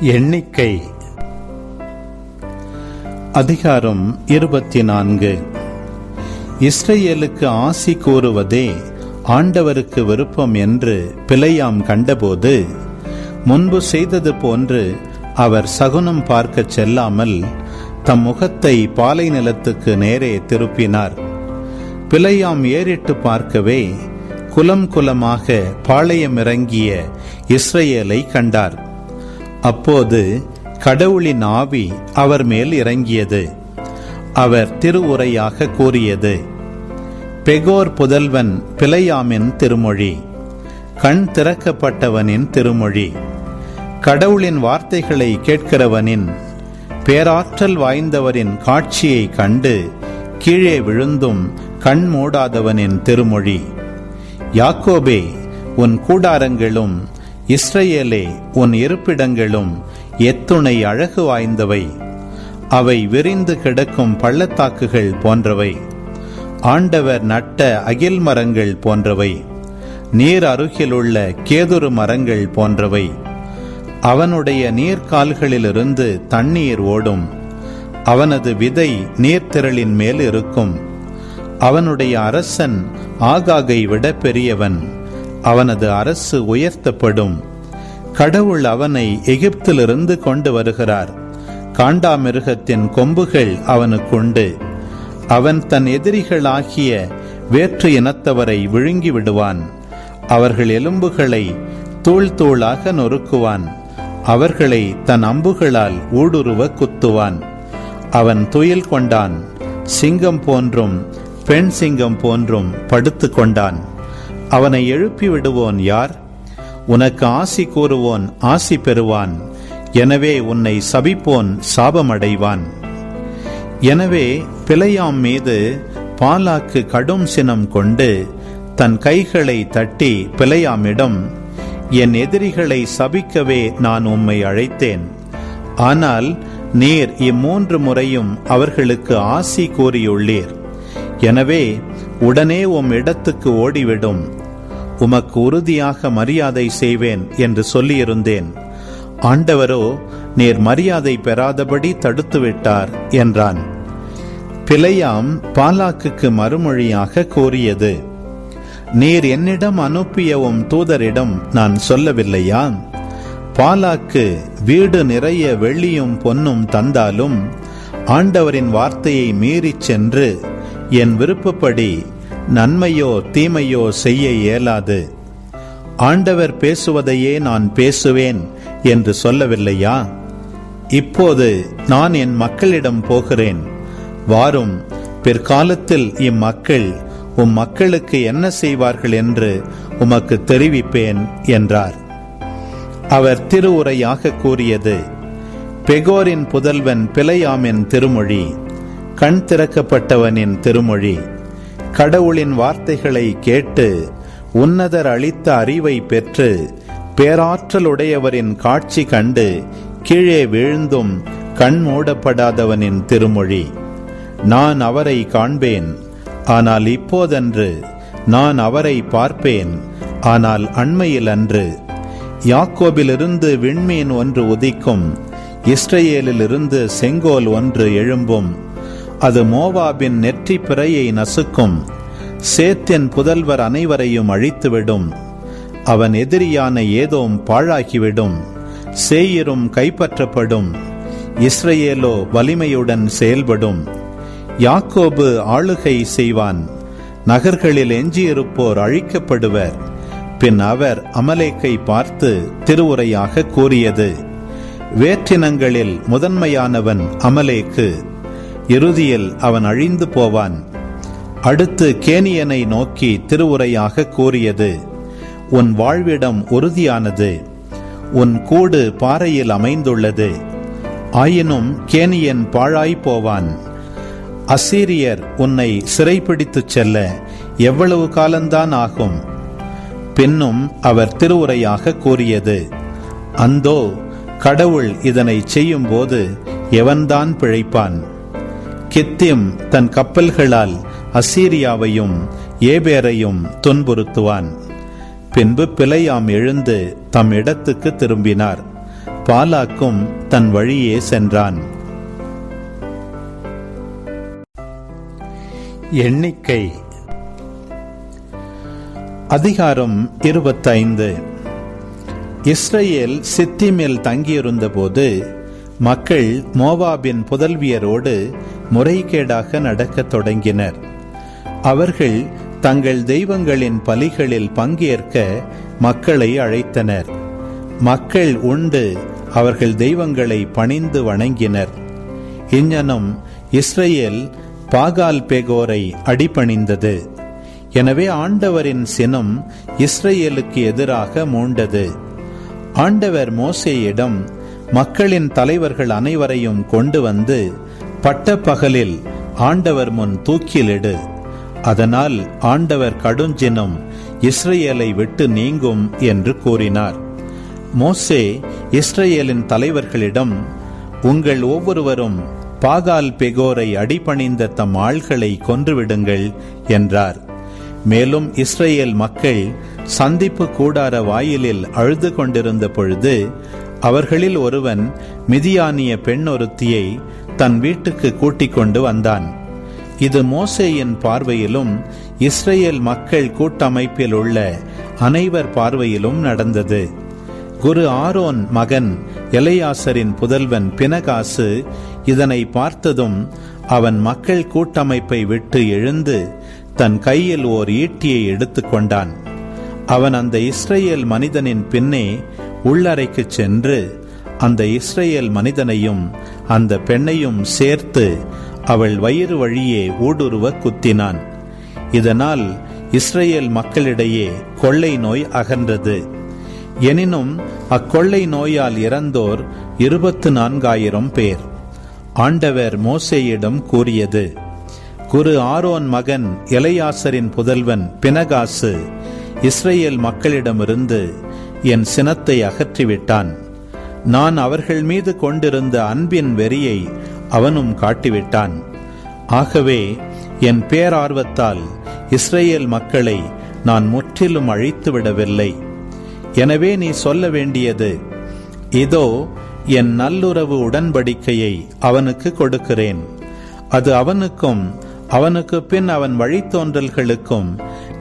எண்ணிக்கை. அதிகாரம் இருபத்தி நான்கு இஸ்ரேலுக்கு ஆசி கூறுவதே ஆண்டவருக்கு விருப்பம் என்று பிழையாம் கண்டபோது முன்பு செய்தது போன்று அவர் சகுனம் பார்க்கச் செல்லாமல் தம் முகத்தை பாலை நிலத்துக்கு நேரே திருப்பினார். பிழையாம் ஏறிட்டு பார்க்கவே குலம் குலமாக பாளையம் இறங்கிய இஸ்ரேலை கண்டார். அப்போது கடவுளின் ஆவி அவர் மேல் இறங்கியது. அவர் திருவுரையாக கூறியது பெகோர் புதல்வன் பிழையாமின் திருமொழி கண் திறக்கப்பட்டவனின் திருமொழி கடவுளின் வார்த்தைகளை கேட்கிறவனின் பேராற்றல் வாய்ந்தவரின் காட்சியை கண்டு கீழே விழுந்தும் கண் மூடாதவனின் திருமொழி. யாக்கோபே உன் கூடாரங்களும் இஸ்ரேலே உன் இருப்பிடங்களும் எத்துணை அழகு வாய்ந்தவை. அவை விரிந்து கிடக்கும் பள்ளத்தாக்குகள் போன்றவை. ஆண்டவர் நட்ட அகில் மரங்கள் போன்றவை. நீர் அருகிலுள்ள கேதுரு மரங்கள் போன்றவை. அவனுடைய நீர்க்கால்களிலிருந்து தண்ணீர் ஓடும். அவனது விதை நீர்த்திரளின் மேல் இருக்கும். அவனுடைய அரசன் ஆகாகை விட பெரியவன். அவனது அரசு உயர்த்தப்படும். கடவுள் அவனை எகிப்திலிருந்து கொண்டு வருகிறார். காண்டாமிருகத்தின் கொம்புகள் அவனுக்குண்டு. அவன் தன் எதிரிகளாகிய வேற்று இனத்தவரை விழுங்கி விடுவான். அவர்கள் எலும்புகளை தூள் தூளாக நொறுக்குவான். அவர்களை தன் அம்புகளால் ஊடுருவ குத்துவான். அவன் துயில் கொண்டான். சிங்கம் போன்றும் பெண் சிங்கம் போன்றும் படுத்து கொண்டான் அவனை எழுப்பி விடுவோன் யார்? உனக்கு ஆசி கூறுவோன் ஆசி பெறுவான். எனவே உன்னை சபிப்போன் சாபமடைவான். எனவே பிழையாம் மீது பாலாக்கு கடும் சினம் கொண்டு தன் கைகளை தட்டி பிழையாமிடம் என் எதிரிகளை சபிக்கவே நான் உம்மை அழைத்தேன். ஆனால் நீர் இம்மூன்று முறையும் அவர்களுக்கு ஆசி கூறியுள்ளீர். எனவே உடனே உம் இடத்துக்கு ஓடிவிடும். உமக்கு உறுதியாக மரியாதை செய்வேன் என்று சொல்லியிருந்தேன். ஆண்டவரோ நீர் மரியாதை பெறாதபடி தடுத்துவிட்டார் என்றான். பிழையாம் பாலாக்குக்கு மறுமொழியாக கூறியது நீர் என்னிடம் அனுப்பிய உம் தூதரிடம் நான் சொல்லவில்லையா? பாலாக்கு வீடு நிறைய வெள்ளியும் பொன்னும் தந்தாலும் ஆண்டவரின் வார்த்தையை மீறிச் சென்று என் விருப்பப்படி நன்மையோ தீமையோ செய்ய இயலாது. ஆண்டவர் பேசுவதையே நான் பேசுவேன் என்று சொல்லவில்லையா? இப்போது நான் என் மக்களிடம் போகிறேன். வாரும் பிற்காலத்தில் இம்மக்கள் உம் மக்களுக்கு என்ன செய்வார்கள் என்று உமக்கு தெரிவிப்பேன் என்றார். அவர் திருவுரையாக கூறியது பெகோரின் புதல்வன் பிழையாமின் திருமொழி. கண் திறக்கப்பட்டவனின் திருமொழி. கடவுளின் வார்த்தைகளை கேட்டு உன்னதர் அளித்த அறிவை பெற்று பேராற்றலுடையவரின் காட்சி கண்டு கீழே வீழ்ந்தும் கண் மூடப்படாதவனின் திருமொழி. நான் அவரை காண்பேன் ஆனால் இப்போதன்று நான் அவரை பார்ப்பேன் ஆனால் அண்மையில் அன்று யாக்கோபிலிருந்து விண்மீன் ஒன்று உதிக்கும் இஸ்ரேலிலிருந்து செங்கோல் ஒன்று எழும்பும் அது மோவாபின் நெற்றி பிறையை நசுக்கும். சேத்தின் புதல்வர் அனைவரையும் அழித்துவிடும். அவன் எதிரியான ஏதோம் பாழாகிவிடும். சேயிரும் கைப்பற்றப்படும். இஸ்ரேலோ வலிமையுடன் செயல்படும். யாக்கோபு ஆளுகை செய்வான். நகர்களில் எஞ்சியிருப்போர் அழிக்கப்படுவர். பின் அவர் அமலேக்கை பார்த்து திருவுரையாக கூறியது. வேற்றினங்களில் முதன்மையானவன் அமலேக்கு. இறுதியில் அவன் அழிந்து போவான். அடுத்து கேனியனை நோக்கி திருவுரையாக கூறியது உன் வாழ்விடம் உறுதியானது உன் கூடு பாறையில் அமைந்துள்ளது. ஆயினும் கேனியன் பாழாய் போவான். அசீரியர் உன்னை சிறைப்பிடித்துச் செல்ல எவ்வளவு காலம்தான் ஆகும்? பின்னும் அவர் திருவுரையாக கூறியது அந்தோ கடவுள் இதனை செய்யும் போது எவன்தான் பிழைப்பான்? கித்திம் தன் கப்பல்களால் அசீரியாவையும் ஏபேரையும் துன்புறுத்துவான். பின்பு பிழையாம் எழுந்து தம் இடத்துக்கு திரும்பினார். பாலாக்கும் தன் வழியே சென்றான். எண்ணிக்கை. அதிகாரம் இருபத்தைந்து. இஸ்ரேல் சித்திமில் தங்கியிருந்தபோது மக்கள் மோவாபின் புதல்வியரோடு முறைகேடாக நடக்கத் தொடங்கினர். அவர்கள் தங்கள் தெய்வங்களின் பலிகளில் பங்கேற்க மக்களை அழைத்தனர். மக்கள் உண்டு அவர்கள் தெய்வங்களை பணிந்து வணங்கினர். இஞ்ஞனும் இஸ்ரேல் பாகால் பேகோரை அடிபணிந்தது. எனவே ஆண்டவரின் சினம் இஸ்ரேலுக்கு எதிராக மூண்டது. ஆண்டவர் மோசேயிடம் மக்களின் தலைவர்கள் அனைவரையும் கொண்டு வந்து பட்ட பகலில் ஆண்டவர் முன் தூக்கிலிடு. அதனால் ஆண்டவர் கடுஞ்சினம் இஸ்ரேலை விட்டு நீங்கும் என்று கூறினார். மோசே இஸ்ரேலின் தலைவர்களிடம் உங்கள் ஒவ்வொருவரும் பாகால் பெகோரை அடிபணிந்த தம் ஆள்களை கொன்றுவிடுங்கள் என்றார். மேலும் இஸ்ரேல் மக்கள் சந்திப்பு கூடார வாயிலில் அழுது கொண்டிருந்த பொழுது அவர்களில் ஒருவன் மிதியானிய பெண் ஒருத்தியை தன் வீட்டுக்கு கூட்டிக் கொண்டு வந்தான். இது மோசேயின் பார்வையிலும் இஸ்ரேல் மக்கள் கூட்டமைப்பில் உள்ள அனைவர் பார்வையிலும் நடந்தது. குரு ஆரோன் மகன் எலையாசரின் புதல்வன் பினகாசு இதனை பார்த்ததும் அவன் மக்கள் கூட்டமைப்பை விட்டு எழுந்து தன் கையில் ஓர் ஈட்டியை எடுத்துக்கொண்டான் அவன் அந்த இஸ்ரேல் மனிதனின் பின்னே உள்ளறைக்கு சென்று அந்த இஸ்ரேல் மனிதனையும் அந்த பெண்ணையும் சேர்த்து அவள் வயிறு வழியே ஊடுருவ குத்தினான். இதனால் இஸ்ரேல் மக்களிடையே கொள்ளை நோய் அகன்றது. எனினும் அக்கொள்ளை நோயால் இறந்தோர் இருபத்து நான்காயிரம் பேர். ஆண்டவர் மோசேயிடம் கூறியது குரு ஆரோன் மகன் இளையாசரின் புதல்வன் பினகாசு இஸ்ரேல் மக்களிடமிருந்து என் சினத்தை அகற்றிவிட்டான். நான் அவர்கள் மீது கொண்டிருந்த அன்பின் வெறியை அவனும் காட்டிவிட்டான். ஆகவே என் பேரார்வத்தால் இஸ்ரேல் மக்களை நான் முற்றிலும் அழித்து விடவில்லை எனவே நீ சொல்ல வேண்டியது இதோ என் நல்லுறவு உடன்படிக்கையை அவனுக்கு கொடுக்கிறேன். அது அவனுக்கும் அவனுக்கு பின் அவன் வழித்தோன்றல்களுக்கும்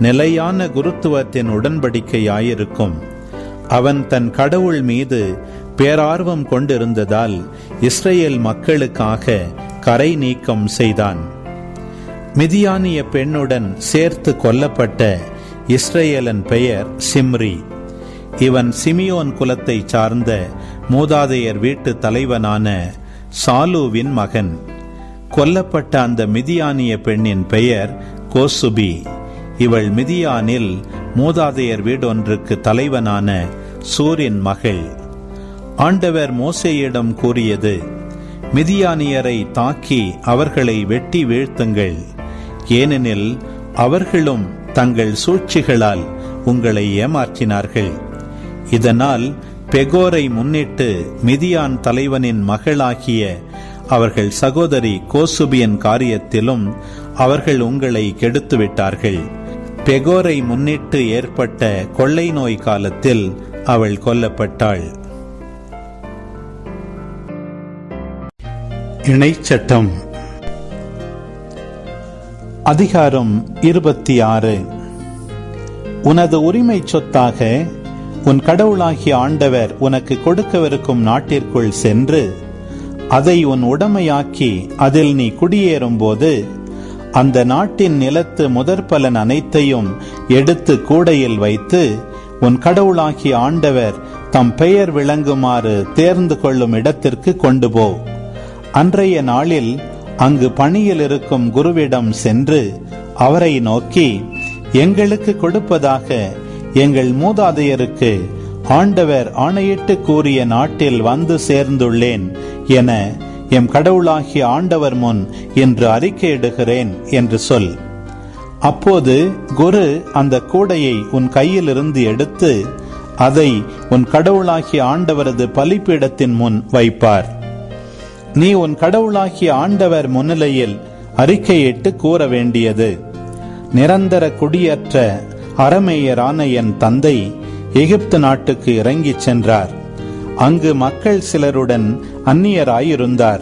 நிலையான குருத்துவத்தின் உடன்படிக்கையாயிருக்கும். அவன் தன் கடவுள் மீது பேரார்வம் கொண்டிருந்ததால் இஸ்ரேல் மக்களுக்காக கரை நீக்கம் செய்தான். மிதியானிய பெண்ணுடன் சேர்த்து கொல்லப்பட்ட இஸ்ரேலன் பெயர் சிம்ரி. இவன் சிமியோன் குலத்தை சார்ந்த மூதாதையர் வீட்டு தலைவனான சாலுவின் மகன். கொல்லப்பட்ட அந்த மிதியானிய பெண்ணின் பெயர் கோசுபி. இவள் மிதியானில் மூதாதையர் வீடொன்றுக்கு தலைவனான சூரின் மகள். ஆண்டவர் மோசேயிடம் கூறியது மிதியானியரை தாக்கி அவர்களை வெட்டி வீழ்த்துங்கள். ஏனெனில் அவர்களும் தங்கள் சூழ்ச்சிகளால் உங்களை ஏமாற்றினார்கள். இதனால் பெகோரை முன்னிட்டு மிதியான் தலைவனின் மகளாகிய அவர்கள் சகோதரி கோசுபியன் காரியத்திலும் அவர்கள் உங்களை கெடுத்துவிட்டார்கள். பெகோரை முன்னிட்டு ஏற்பட்ட கொள்ளை நோய் காலத்தில் அவள் கொல்லப்பட்டாள். இணைச்சட்டம். அதிகாரம் இருபத்தி ஆறு உனது உரிமை சொத்தாக உன் கடவுளாகிய ஆண்டவர் உனக்கு கொடுக்கவிருக்கும் நாட்டிற்குள் சென்று அதை உன் உடமையாக்கி அதில் நீ குடியேறும் போது அந்த நாட்டின் நிலத்து முதற் பலன் அனைத்தையும் எடுத்து கூடையில் வைத்து உன் கடவுளாகிய ஆண்டவர் தம் பெயர் விளங்குமாறு தேர்ந்து கொள்ளும் இடத்திற்கு கொண்டு போ. அன்றைய நாளில் அங்கு பணியில் இருக்கும் குருவிடம் சென்று அவரை நோக்கி எங்களுக்கு கொடுப்பதாக எங்கள் மூதாதையருக்கு ஆண்டவர் ஆணையிட்டு கூறிய நாட்டில் வந்து சேர்ந்துள்ளேன் என எம் கடவுளாகிய ஆண்டவர் முன் என்று அறிக்கையிடுகிறேன் என்று சொல். அப்போது குரு அந்த கூடையை உன் கையிலிருந்து எடுத்து அதை உன் கடவுளாகிய ஆண்டவரது பலிப்பீடத்தின் முன் வைப்பார். நீ உன் கடவுளாகிய ஆண்டவர் முன்னிலையில் அறிக்கையிட்டு கூற வேண்டியது நிரந்தர குடியற்ற அரமேயரான என் தந்தை எகிப்து நாட்டுக்கு இறங்கிச் சென்றார். அங்கு மக்கள் சிலருடன் அந்நியராயிருந்தார்.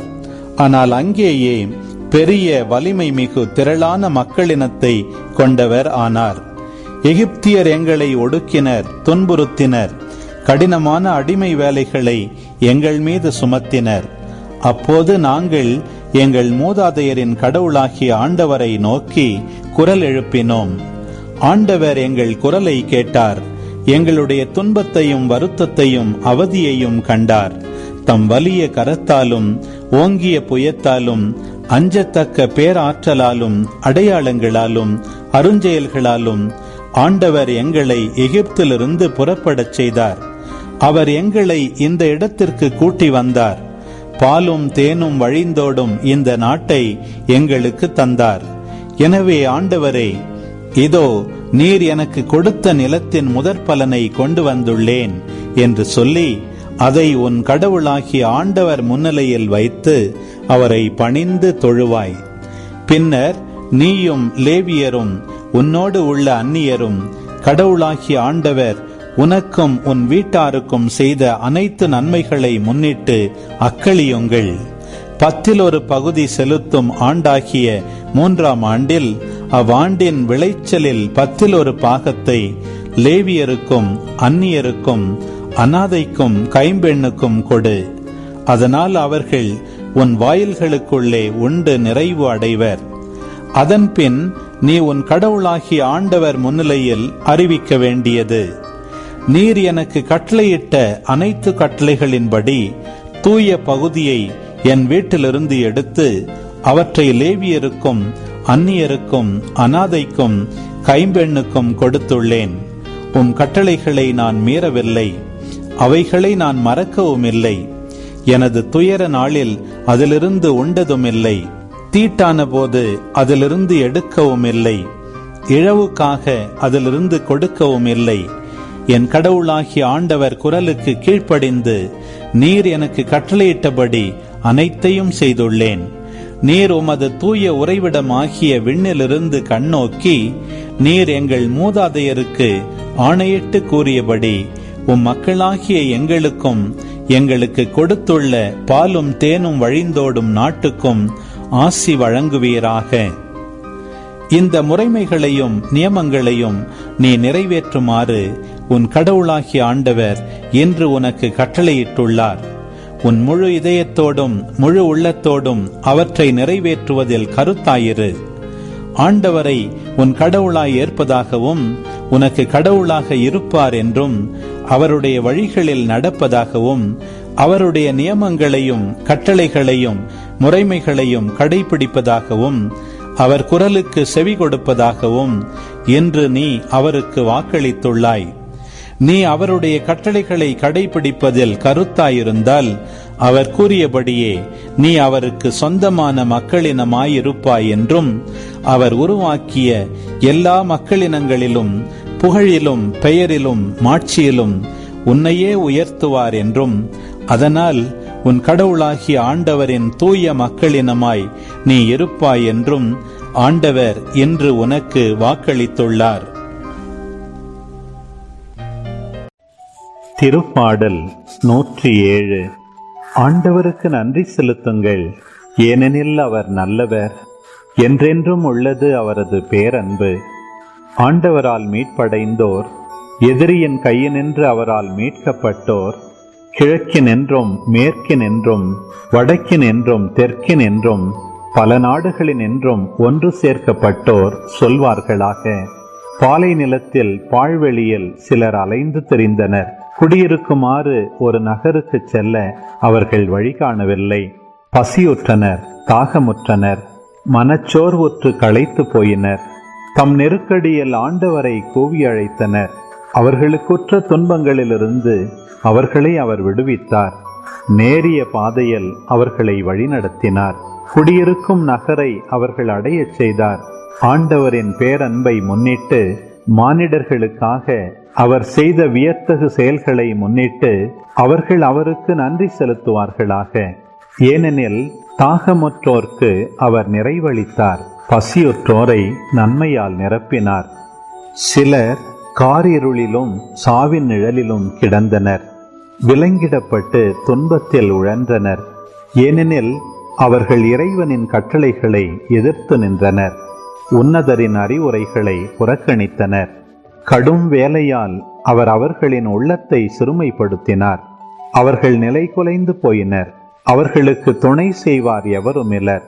ஆனால் அங்கேயே பெரிய வலிமை மிகு திரளான மக்களினத்தை கொண்டவர் ஆனார். எகிப்தியர் எங்களை ஒடுக்கினர் துன்புறுத்தினர் கடினமான அடிமை வேலைகளை எங்கள் மீது சுமத்தினர். அப்போது நாங்கள் எங்கள் மூதாதையரின் கடவுளாகிய ஆண்டவரை நோக்கி குரல் எழுப்பினோம். ஆண்டவர் எங்கள் குரலை கேட்டார். எங்களுடைய துன்பத்தையும் வருத்தத்தையும் அவதியையும் கண்டார். தம் வலிய கரத்தாலும் ஓங்கிய புயத்தாலும் அஞ்சத்தக்க பேராற்றலாலும் அடையாளங்களாலும் அருஞ்செயல்களாலும் ஆண்டவர் எங்களை எகிப்திலிருந்து புறப்படச் செய்தார். அவர் எங்களை இந்த இடத்திற்கு கூட்டி வந்தார். பாலும் தேனும் வழிந்தோடும் இந்த நாட்டை எங்களுக்கு தந்தார். எனவே ஆண்டவரே இதோ நீர் எனக்கு கொடுத்த நிலத்தின் முதற் பலனை கொண்டு வந்துள்ளேன் என்று சொல்லி அதை உன் கடவுளாகிய ஆண்டவர் முன்னிலையில் வைத்து அவரை பணிந்து தொழுவாய். பின்னர் நீயும் லேவியரும் உன்னோடு உள்ள அந்நியரும் கடவுளாகிய ஆண்டவர் உனக்கும் உன் வீட்டாருக்கும் செய்த அனைத்து நன்மைகளை முன்னிட்டு அக்களியுங்கள். பத்தில் ஒரு பகுதி செலுத்தும் ஆண்டாகிய மூன்றாம் ஆண்டில் அவ்வாண்டின் விளைச்சலில் பத்தில் ஒரு பாகத்தை லேவியருக்கும் அந்நியருக்கும் அனாதைக்கும் கைம்பெண்ணுக்கும் கொடு. அதனால் அவர்கள் உன் வாயில்களுக்குள்ளே உண்டு நிறைவு அடைவர். அதன்பின் நீ உன் கடவுளாகிய ஆண்டவர் முன்னிலையில் அறிவிக்க வேண்டியது. நீர் எனக்கு கட்டளையிட்ட அனைத்து கட்டளைகளின்படி தூய பகுதியை என் வீட்டிலிருந்து எடுத்து அவற்றை லேவியருக்கும் அந்நியருக்கும் அனாதைக்கும் கைம்பெண்ணுக்கும் கொடுத்துள்ளேன். உம் கட்டளைகளை நான் மீறவில்லை. அவைகளை நான் மறக்கவும் இல்லை எனது துயர நாளில் அதிலிருந்து உண்டதும் இல்லை தீட்டான போது அதிலிருந்து எடுக்கவும் இல்லை இழவுக்காக அதிலிருந்து கொடுக்கவும் இல்லை என் கடவுளாகிய ஆண்டவர் குரலுக்கு கீழ்ப்படிந்து நீர் எனக்கு கட்டளையிட்டபடி அனைத்தையும் செய்துள்ளேன். நீர் உமது தூய உறைவிடமாகிய விண்ணிலிருந்து கண்ணோக்கி நீர் எங்கள் மூதாதையருக்கு ஆணையிட்டு கூறியபடி உம் மக்களாகிய எங்களுக்கும் எங்களுக்கு கொடுத்துள்ள பாலும் தேனும் வழிந்தோடும் நாட்டுக்கும் ஆசி வழங்குவீராக. இந்த முறைமைகளையும் நியமங்களையும் நீ நிறைவேற்றுமாறு உன் கடவுளாகிய ஆண்டவர் இன்று உனக்கு கட்டளையிட்டுள்ளார். உன் முழு இதயத்தோடும் முழு உள்ளத்தோடும் அவற்றை நிறைவேற்றுவதில் கருத்தாயிரு. ஆண்டவரை உன் கடவுளாய் ஏற்பதாகவும் உனக்கு கடவுளாக இருப்பார் என்றும் அவருடைய வழிகளில் நடப்பதாகவும் அவருடைய நியமங்களையும் கட்டளைகளையும் முறைமைகளையும் கடைபிடிப்பதாகவும் அவர் குரலுக்கு செவி கொடுப்பதாகவும் என்று நீ அவருக்கு வாக்களித்துள்ளாய். நீ அவருடைய கட்டளைகளை கடைபிடிப்பதில் கருத்தாயிருந்தால் அவர் கூறியபடியே நீ அவருக்கு சொந்தமான மக்களினமாயிருப்பாய் என்றும் அவர் உருவாக்கிய எல்லா மக்களினங்களிலும் புகழிலும் பெயரிலும் மாட்சியிலும் உன்னையே உயர்த்துவார் என்றும் அதனால் உன் கடவுளாகிய ஆண்டவரின் தூய மக்களினமாய் நீ இருப்பாய் என்றும் ஆண்டவர் இன்று உனக்கு வாக்களித்துள்ளார். திருப்பாடல் நூற்றி ஏழு ஆண்டவருக்கு நன்றி செலுத்துங்கள். ஏனெனில் அவர் நல்லவர். என்றென்றும் உள்ளது அவரது பேரன்பு. ஆண்டவரால் மீட்படைந்தோர். எதிரியின் கையினின்று அவரால் மீட்கப்பட்டோர். கிழக்கினென்றும் மேற்கினென்றும் வடக்கினென்றும் தெற்கினென்றும் பல நாடுகளினின்றும் ஒன்று சேர்க்கப்பட்டோர் சொல்வார்களாக. பாலை நிலத்தில் பாழ்வெளியில் சிலர் அலைந்து தெரிந்தனர். குடியிருக்குமாறு ஒரு நகருக்கு செல்ல அவர்கள் வழி காணவில்லை பசியுற்றனர் தாகமுற்றனர் மனச்சோர்வுற்று களைத்து போயினர். தம் நெருக்கடியில் ஆண்டவரை கூவி அழைத்தனர். அவர்களுக்குற்ற துன்பங்களிலிருந்து அவர்களை அவர் விடுவித்தார். நேரிய பாதையில் அவர்களை வழிநடத்தினார். குடியிருக்கும் நகரை அவர்கள் அடையச் செய்தார். ஆண்டவரின் பேரன்பை முன்னிட்டு மானிடர்களுக்காக அவர் செய்த வியத்தகு செயல்களை முன்னிட்டு அவர்கள் அவருக்கு நன்றி செலுத்துவார்களாக. ஏனெனில் தாகமற்றோர்க்கு அவர் நிறைவளித்தார். பசியுற்றோரை நன்மையால் நிரப்பினார். சிலர் காரிருளிலும் சாவின் நிழலிலும் கிடந்தனர். விலங்கிடப்பட்டு துன்பத்தில் உழன்றனர். ஏனெனில் அவர்கள் இறைவனின் கட்டளைகளை எதிர்த்து நின்றனர். உன்னதரின் அறிவுரைகளை புறக்கணித்தனர். கடும் வேலையால் அவர் அவர்களின் உள்ளத்தை சிறுமைப்படுத்தினார். அவர்கள் நிலை குலைந்து போயினர். அவர்களுக்கு துணை செய்வார் எவருமிலர்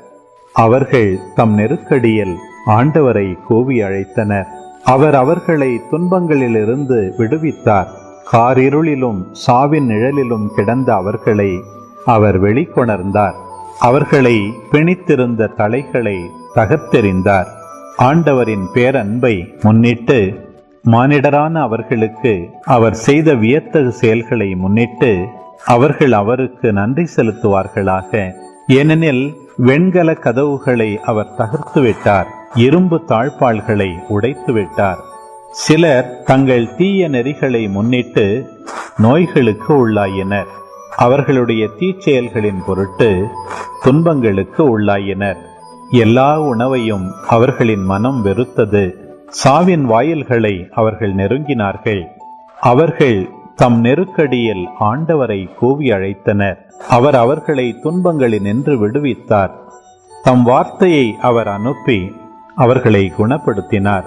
அவர்கள் தம் நெருக்கடியில் ஆண்டவரை கூவி அழைத்தனர். அவர் அவர்களை துன்பங்களிலிருந்து விடுவித்தார். காரிருளிலும் சாவின் நிழலிலும் கிடந்த அவர்களை அவர் வெளிக்கொணர்ந்தார். அவர்களை பிணித்திருந்த தலைகளை தகர்த்தெறிந்தார். ஆண்டவரின் பேரன்பை முன்னிட்டு மானிடரான அவர்களுக்கு அவர் செய்த வியத்தகு செயல்களை முன்னிட்டு அவர்கள் அவருக்கு நன்றி செலுத்துவார்களாக. ஏனெனில் வெண்கல கதவுகளை அவர் தகர்த்து விட்டார் இரும்பு தாழ்பாள்களை உடைத்து விட்டார் சிலர் தங்கள் தீய நெறிகளை முன்னிட்டு நோய்களுக்கு உள்ளாயினர். அவர்களுடைய தீச்செயல்களின் பொருட்டு துன்பங்களுக்கு உள்ளாயினர். எல்லா உணவையும் அவர்களின் மனம் வெறுத்தது. சாவின் வாயில்களை அவர்கள் நெருங்கினார்கள். அவர்கள் தம் நெருக்கடியில் ஆண்டவரை கூவி அழைத்தனர். அவர் அவர்களை துன்பங்களினின்று விடுவித்தார். தம் வார்த்தையை அவர் அனுப்பி அவர்களை குணப்படுத்தினார்.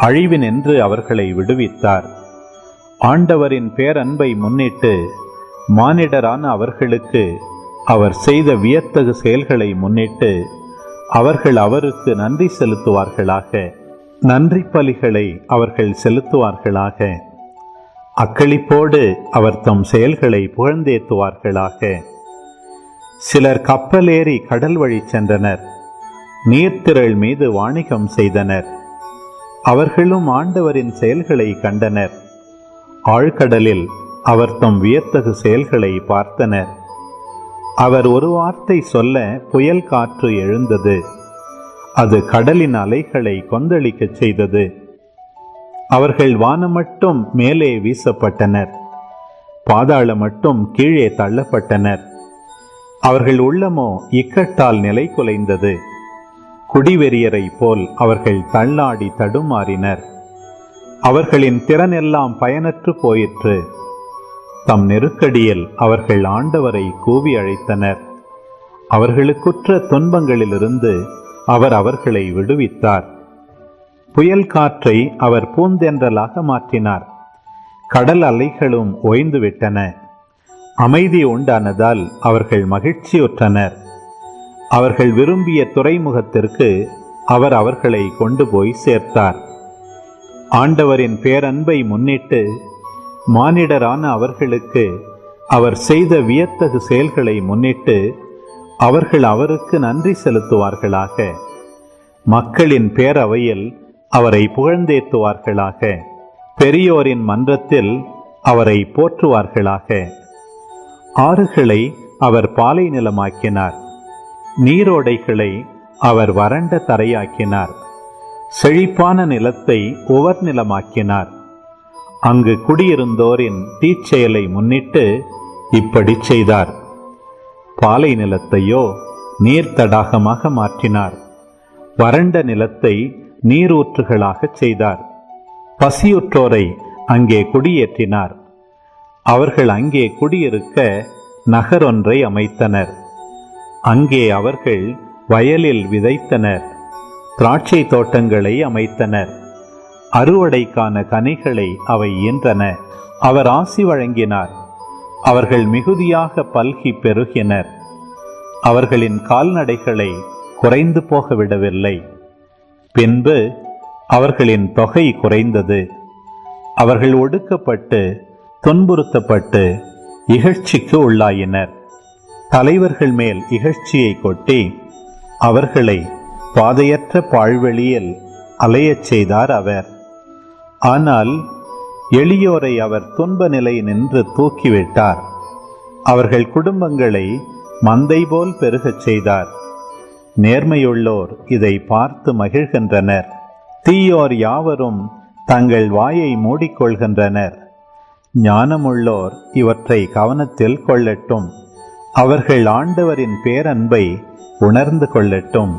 அழிவினின்று அவர்களை விடுவித்தார். ஆண்டவரின் பேரன்பை முன்னிட்டு மானிடரான அவர்களுக்கு அவர் செய்த வியத்தகு செயல்களை முன்னிட்டு அவர்கள் அவருக்கு நன்றி செலுத்துவார்களாக. நன்றி பலிகளை அவர்கள் செலுத்துவார்களாக. அக்களிப்போடு அவர் தம் செயல்களை புகழ்ந்தேத்துவார்களாக. சிலர் கப்பலேறி கடல் வழி சென்றனர். நீர்த்திரள் மீது வாணிகம் செய்தனர். அவர்களும் ஆண்டவரின் செயல்களை கண்டனர். ஆழ்கடலில் அவர் தம் வியத்தகு செயல்களை பார்த்தனர். அவர் ஒரு வார்த்தை சொல்ல புயல் காற்று எழுந்தது. அது கடலின் அலைகளை கொந்தளிக்கச் செய்தது. அவர்கள் வானம் மட்டும் மேலே வீசப்பட்டனர். பாதாள மட்டும் கீழே தள்ளப்பட்டனர். அவர்கள் உள்ளமோ இக்கட்டால் நிலை குலைந்தது. குடிவெறியரை போல் அவர்கள் தள்ளாடி தடுமாறினர். அவர்களின் திறனெல்லாம் பயனற்று போயிற்று. தம் நெருக்கடியில் அவர்கள் ஆண்டவரை கூவி அழைத்தனர். அவர்களுக்குற்ற துன்பங்களிலிருந்து அவர் அவர்களை விடுவித்தார். புயல் காற்றை அவர் பூந்தென்றலாக மாற்றினார். கடல் அலைகளும் ஓய்ந்துவிட்டன. அமைதி உண்டானதால் அவர்கள் மகிழ்ச்சியுற்றனர். அவர்கள் விரும்பிய துறைமுகத்திற்கு அவர் அவர்களை கொண்டு போய் சேர்த்தார். ஆண்டவரின் பேரன்பை முன்னிட்டு மானிடரான அவர்களுக்கு அவர் செய்த வியத்தகு செயல்களை முன்னிட்டு அவர்கள் அவருக்கு நன்றி செலுத்துவார்களாக. மக்களின் பேரவையில் அவரை புகழ்ந்தேத்துவார்களாக பெரியோரின் மன்றத்தில் அவரை போற்றுவார்களாக. ஆறுகளை அவர் பாலை நிலமாக்கினார். நீரோடைகளை அவர் வறண்ட தரையாக்கினார். செழிப்பான நிலத்தை உவர் நிலமாக்கினார். அங்கு குடியிருந்தோரின் தீச்செயலை முன்னிட்டு இப்படி செய்தார். பாலை நிலத்தையோ நீர்த்தடாகமாக மாற்றினார். வறண்ட நிலத்தை நீரூற்றுகளாகச் செய்தார். பசியுற்றோரை அங்கே குடியேற்றினார். அவர்கள் அங்கே குடியிருக்க நகரொன்றை அமைத்தனர். அங்கே அவர்கள் வயலில் விதைத்தனர். திராட்சை தோட்டங்களை அமைத்தனர். அறுவடைக்கான கனிகளை அவை ஈன்றன. அவர் ஆசி வழங்கினார். அவர்கள் மிகுதியாக பல்கி பெருகினர். அவர்களின் கால்நடைகளை குறைந்து போகவிடவில்லை. பின்பு அவர்களின் தொகை குறைந்தது. அவர்கள் ஒடுக்கப்பட்டு துன்புறுத்தப்பட்டு இகழ்ச்சிக்கு உள்ளாயினர். தலைவர்கள் மேல் இகழ்ச்சியை கொட்டி அவர்களை பாதையற்ற பாழ்வெளியில் அலையச் செய்தார் அவர். ஆனால் எளியோரை அவர் துன்ப நிலை நின்று தூக்கிவிட்டார். அவர்கள் குடும்பங்களை மந்தை போல் பெருகச் செய்தார். நேர்மையுள்ளோர் இதை பார்த்து மகிழ்கின்றனர். தீயோர் யாவரும் தங்கள் வாயை மூடிக்கொள்கின்றனர். ஞானமுள்ளோர் இவற்றை கவனத்தில் கொள்ளட்டும். அவர்கள் ஆண்டவரின் பேரன்பை உணர்ந்து கொள்ளட்டும்.